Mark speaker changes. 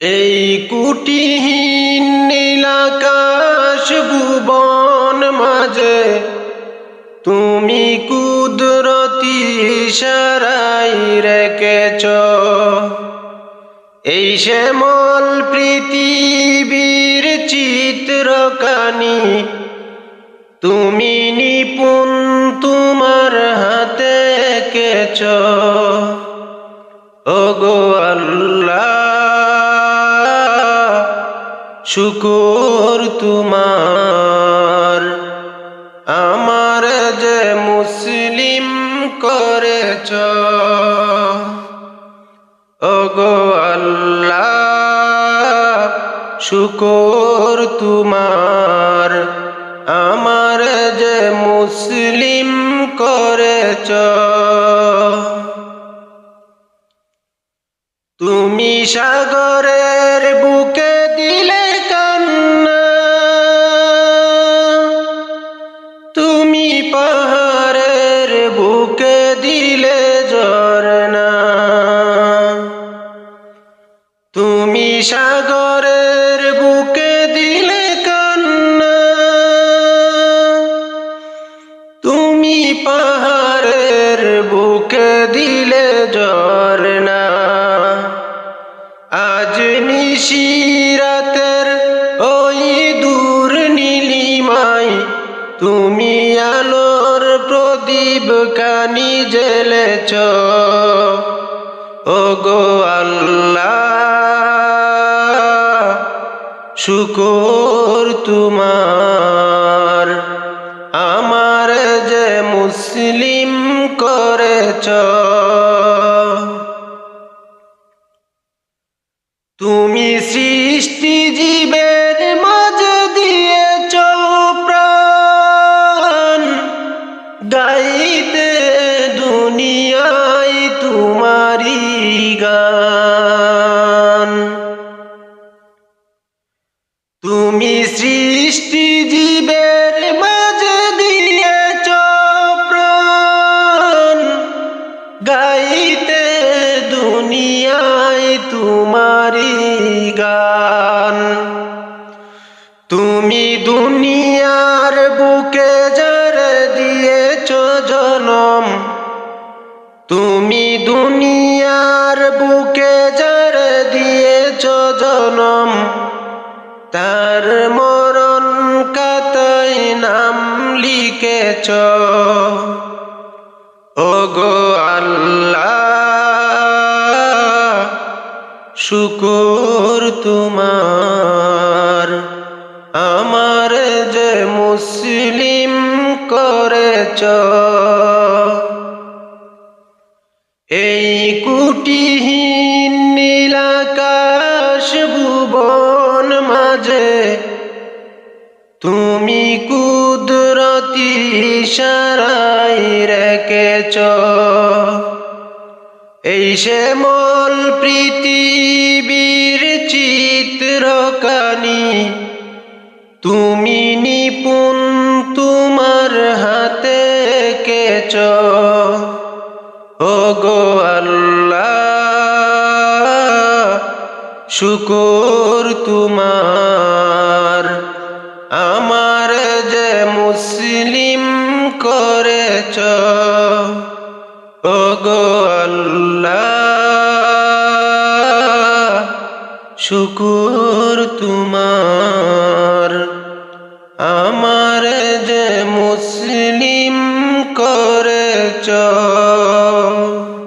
Speaker 1: এই কুটিহীন নীলাকাশ ভুবন মাঝে তুমি কুদরতি সারাই রেখেছ। এই শ্যামল পৃথিবীর চিত্রকানি, তুমি নিপুণ তোমার শুকুর তোমার। আমার যে মুসলিম করেছ, ওগো আল্লাহ, শুকুর তোমার। আমার যে মুসলিম করেছ, তুমি সাগরের বুকে দিলে সাগরের বুকে দিলে কান্না। তুমি পাহাড়ের বুকে দিলে ঝরনা আজ নিশিরাতের ওই দূর নীলিমাই তুমি আলোর প্রদীপ কানি জেলেছ ও গো আল্লাহ শুকর তোমার। আমার যে মুসলিম করেছ, তুমি সৃষ্টি জীবের মাঝে দিয়েছ প্রাণ। গাইতে দুনিয়ায় তোমারি গান। তোমারি গান। তুমি দুনিয়ার বুকে যার দিয়েছ জনম। তুমি দুনিয়ার বুকে যার দিয়েছ জনম। তার মরণ কাতাই নাম লিখেছ। ও আল্লাহ। শুকুর তোমার। আমার যে মুসলিম করেছ, এই কুটিহীন নীলাকাশ ভুবন মাঝে তুমি কুদরতি সারাই রেখেছ। এই শ্যামল পৃথিবীর চিত্রকানি তুমি নিপুণ তোমার হাতে কেচ। ও গো আল্লাহ শুকুর তোমার আল্লাহ। শুকুর তোমার। আমার